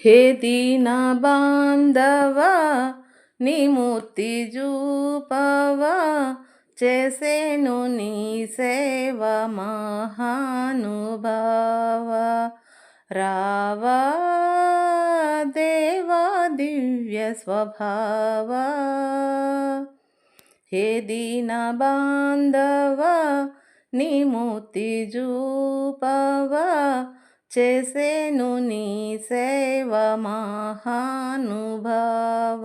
హే దీన బాంధవ నీ మూర్తి జూపవా చేసేను నీ సేవ మహానుభావ రావా దేవా దివ్య స్వభావ హే దీన బాంధవ నీ మూర్తి జూపవా చేసేను నీ సేవ మహానుభావ.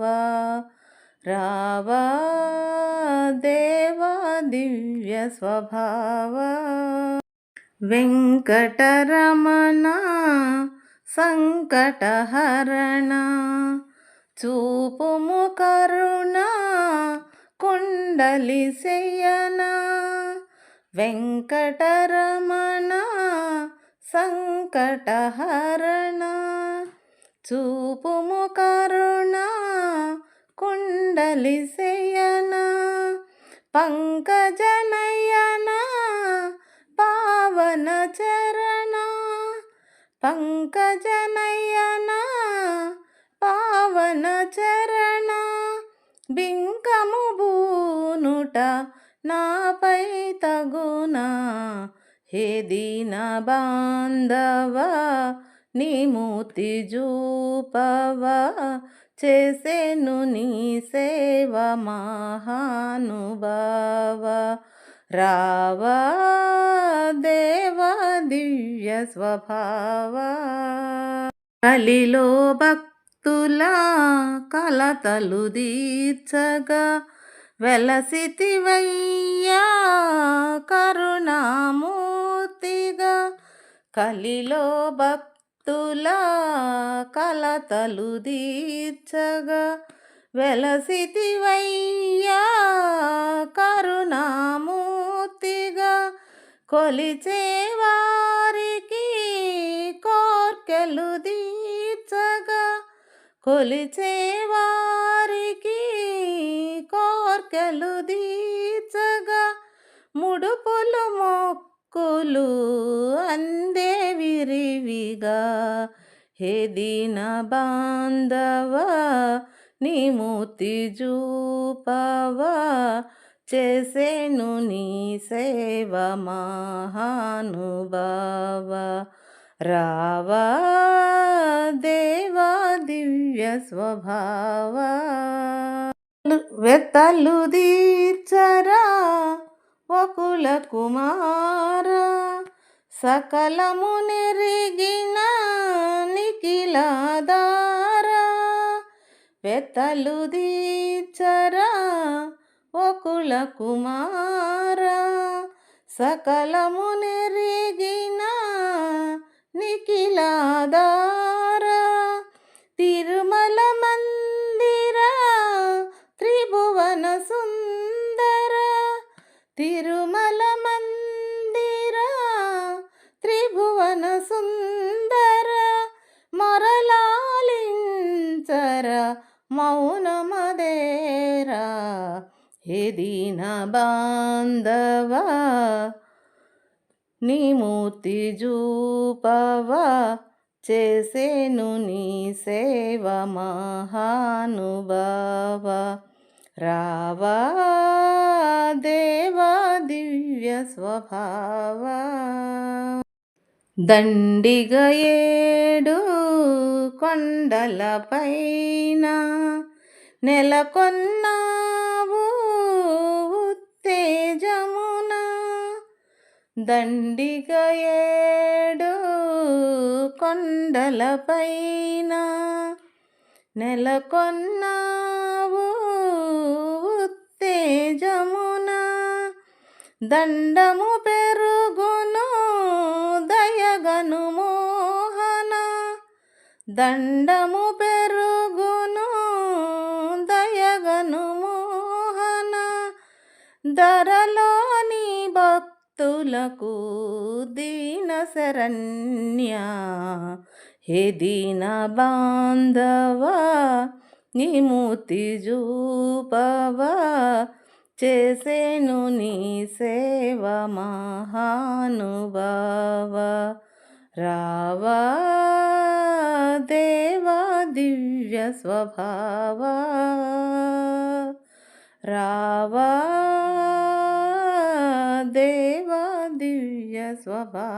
రావా దేవా దివ్య స్వభావ. వెంకటరమణ సంకటహరణ. చూపుము కరుణ కుండలి శయన. వెంకటరమణ సంకటహరణ. చూపుము కరుణ కుండలి పంకజనయన పావన చరణ. పంకజనయన పావన చరణ. బింకము బూనుట నాపై తగునా. హే దీన బాంధవ నీ మూర్తి జూపవా చేసేను నీ సేవ మహానుభావ. రావా దేవ దివ్య స్వభావ. కలిలో భక్తుల కలతలు దీర్చగా వెలసితివయ్యా కరుణామూర్తిగా. కలిలో భక్తుల కలతలు దీర్చగా వెలసితివయ్యా కరుణామూర్తిగా. కొలిచేవారికి కోర్కెలు దీర్చగా కొలిచేవారికి కోర్కెలు దీచగా ముడుపులు మొక్కులు అందే విరివిగా. హే దీన బాంధవ నీ మూర్తి చూపవా చేసేను నీ సేవ మహానుభావ. రావా దేవా దివ్య స్వభావ. వెత్తలు వెత్తలు దీర్చరా వకుల కుమార. సకలము నెరిగిన నిఖిలాదార వెత్తలు దీర్చరా వకుల కుమార. సకలము నెరిగిన నిఖిలాదార మౌనమదేరా హే దీన బాంధవా నీ మూర్తి జూపవా చేసేను నీ సేవ మహానుభావ. రావా దేవా దివ్య స్వభావ. దండిగ ఏడు కొండలపైన నెలకొన్నావు ఉత్తేజమున దండిగ ఏడు కొండలపైన నెలకొన్నావు ఉత్తేజమున దండము పెరుగు దండము పెరుగును దయగను మోహన. ధరలోని భక్తులకు దీన శరణ్య. హే దీన బాంధవా నిమూతి జూపవా. చేసేను నీ సేవ మహానుభావ. రావా దేవా దివ్య స్వభావా. రావా దేవా దివ్య స్వభావ